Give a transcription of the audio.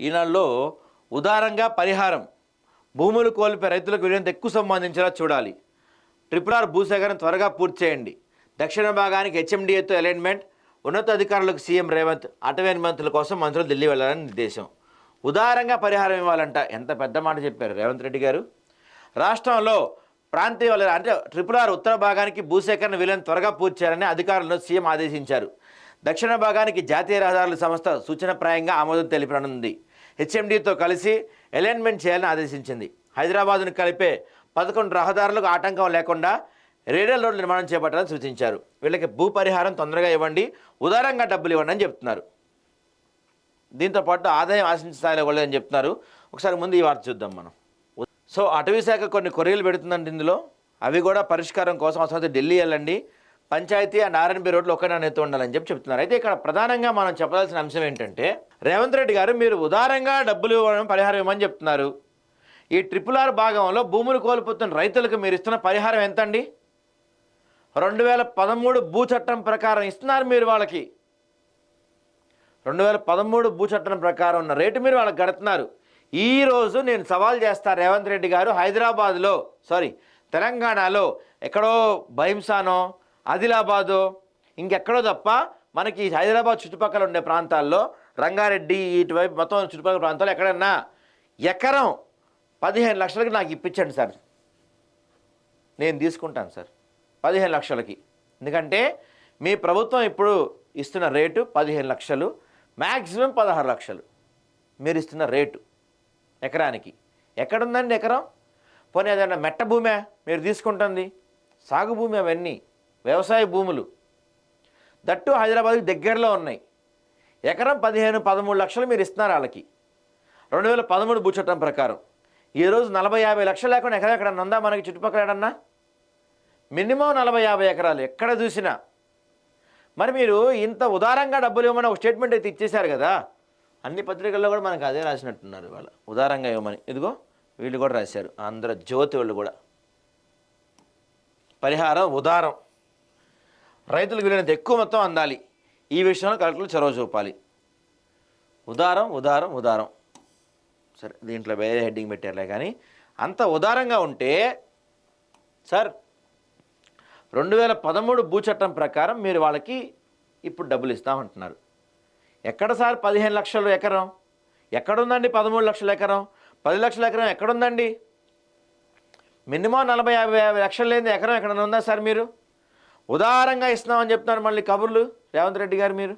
ఈనాడులో ఉదారంగా పరిహారం భూములు కోల్పే రైతులకు వీలైనంత ఎక్కువ సంబంధించేలా చూడాలి. ట్రిపుల్ ఆర్ భూసేకరణ త్వరగా పూర్తి చేయండి. దక్షిణ భాగానికి హెచ్ఎండిఏతో అలైన్మెంట్ ఉన్నతాధికారులకు సీఎం రేవంత్ అటవీ అనుమతుల కోసం మంత్రులు ఢిల్లీ వెళ్ళాలని నిర్దేశం. ఉదారంగా పరిహారం ఇవ్వాలంట ఎంత పెద్ద మాట చెప్పారు రేవంత్ రెడ్డి గారు. రాష్ట్రంలో ప్రాంతీయ వలయ- అంటే ట్రిపుల్ ఆర్ ఉత్తర భాగానికి భూసేకరణ వీలైన త్వరగా పూర్తి చేయాలని అధికారులను సీఎం ఆదేశించారు. దక్షిణ భాగానికి జాతీయ రహదారుల సంస్థ సూచనప్రాయంగా ఆమోదం తెలిపనుంది. హెచ్ఎండితో కలిసి అలైన్మెంట్ చేయాలని ఆదేశించింది. హైదరాబాద్ను కలిపే పదకొండు రహదారులకు ఆటంకం లేకుండా రేడియల్ రోడ్ల నిర్మాణం చేపట్టాలని సూచించారు. వీళ్ళకి భూ పరిహారం తొందరగా ఇవ్వండి ఉదారంగా డబ్బులు ఇవ్వండి అని చెప్తున్నారు. దీంతో పాటు ఆదాయం ఆశించిన స్థాయిలో ఇవ్వలేదని చెప్తున్నారు. ఒకసారి ముందు ఈ వార్త చూద్దాం మనం. సో అటవీ శాఖ కొన్ని కొరియలు పెడుతుందండి ఇందులో. అవి కూడా పరిష్కారం కోసం అవసరం ఢిల్లీ వెళ్ళండి. పంచాయతీ అండ్ ఆర్ఎన్బి రోడ్లు ఒక్కడే అనేది ఉండాలని చెప్పి చెప్తున్నారు. అయితే ఇక్కడ ప్రధానంగా మనం చెప్పాల్సిన అంశం ఏంటంటే రేవంత్ రెడ్డి గారు మీరు ఉదారంగా డబ్బులు ఇవ్వడం పరిహారం ఇవ్వమని చెప్తున్నారు. ఈ ట్రిపుల్ ఆర్ భాగంలో భూములు కోల్పోతున్న రైతులకు మీరు ఇస్తున్న పరిహారం ఎంత అండి రెండు వేల పదమూడు భూ చట్టం ప్రకారం ఇస్తున్నారు మీరు వాళ్ళకి. రెండు వేల పదమూడు భూ చట్టం ప్రకారం ఉన్న రేటు మీరు వాళ్ళకి గడుతున్నారు ఈ రోజు నేను సవాల్ చేస్తా రేవంత్ రెడ్డి గారు హైదరాబాద్లో సారీ తెలంగాణలో ఎక్కడో భైంసానో ఆదిలాబాదో ఇంకెక్కడో తప్ప మనకి హైదరాబాద్ చుట్టుపక్కల ఉండే ప్రాంతాల్లో రంగారెడ్డి ఇటువైపు మొత్తం చుట్టుపక్కల ప్రాంతాల్లో ఎక్కడన్నా ఎకరం పదిహేను లక్షలకి నాకు ఇప్పించండి సార్. నేను తీసుకుంటాను సార్. పదిహేను లక్షలకి. ఎందుకంటే మీ ప్రభుత్వం ఇప్పుడు ఇస్తున్న రేటు పదిహేను లక్షలు మ్యాక్సిమం పదహారు లక్షలు. మీరు ఇస్తున్న రేటు ఎకరానికి. ఎక్కడుందండి ఎకరం? పోనీ ఏదైనా మెట్ట భూమే మీరు తీసుకుంటుంది? సాగు భూమి అవన్నీ. వ్యవసాయ భూములు. దట్టు హైదరాబాద్కి దగ్గరలో ఉన్నాయి. ఎకరం పదిహేను పదమూడు లక్షలు మీరు ఇస్తున్నారు వాళ్ళకి. రెండు వేల పదమూడు భూ చట్టం ప్రకారం. ఈరోజు నలభై యాభై లక్షలు లేకుండా ఎక్కడ ఎక్కడ ఉందా మనకి చుట్టుపక్కల ఏడన్నా? మినిమం నలభై యాభై ఎకరాలు ఎక్కడ చూసినా. మరి మీరు ఇంత ఉదారంగా డబ్బులు ఇవ్వమని ఒక స్టేట్మెంట్ అయితే ఇచ్చేశారు కదా. అన్ని పత్రికల్లో కూడా మనకు అదే రాసినట్టున్నారు వాళ్ళు ఉదారంగా ఇవ్వమని. ఇదిగో వీళ్ళు కూడా రాశారు. ఆంధ్ర జ్యోతి వాళ్ళు కూడా. పరిహారం ఉదారం. రైతులకు వీలైనంత ఎక్కువ మొత్తం అందాలి. ఈ విషయంలో కలెక్టర్లు చొరవ చూపాలి. ఉదారం ఉదారం ఉదారం. సరే దీంట్లో వేరే హెడ్డింగ్ పెట్టారులే కానీ అంత ఉదారంగా ఉంటే సార్ రెండు వేల పదమూడు భూ చట్టం ప్రకారం మీరు వాళ్ళకి ఇప్పుడు డబ్బులు ఇస్తామంటున్నారు. ఎక్కడ సార్ పదిహేను లక్షలు ఎకరం? ఎక్కడుందండి పదమూడు లక్షల ఎకరం? పది లక్షల ఎకరం ఎక్కడుందండి? మినిమం నలభై యాభై యాభై లక్షలు లేని ఎకరం ఎక్కడ ఉందా సార్ మీరు? ఉదారంగా ఇస్తున్నామని చెప్తున్నారు మళ్ళీ కబుర్లు. రేవంత్ రెడ్డి గారు మీరు.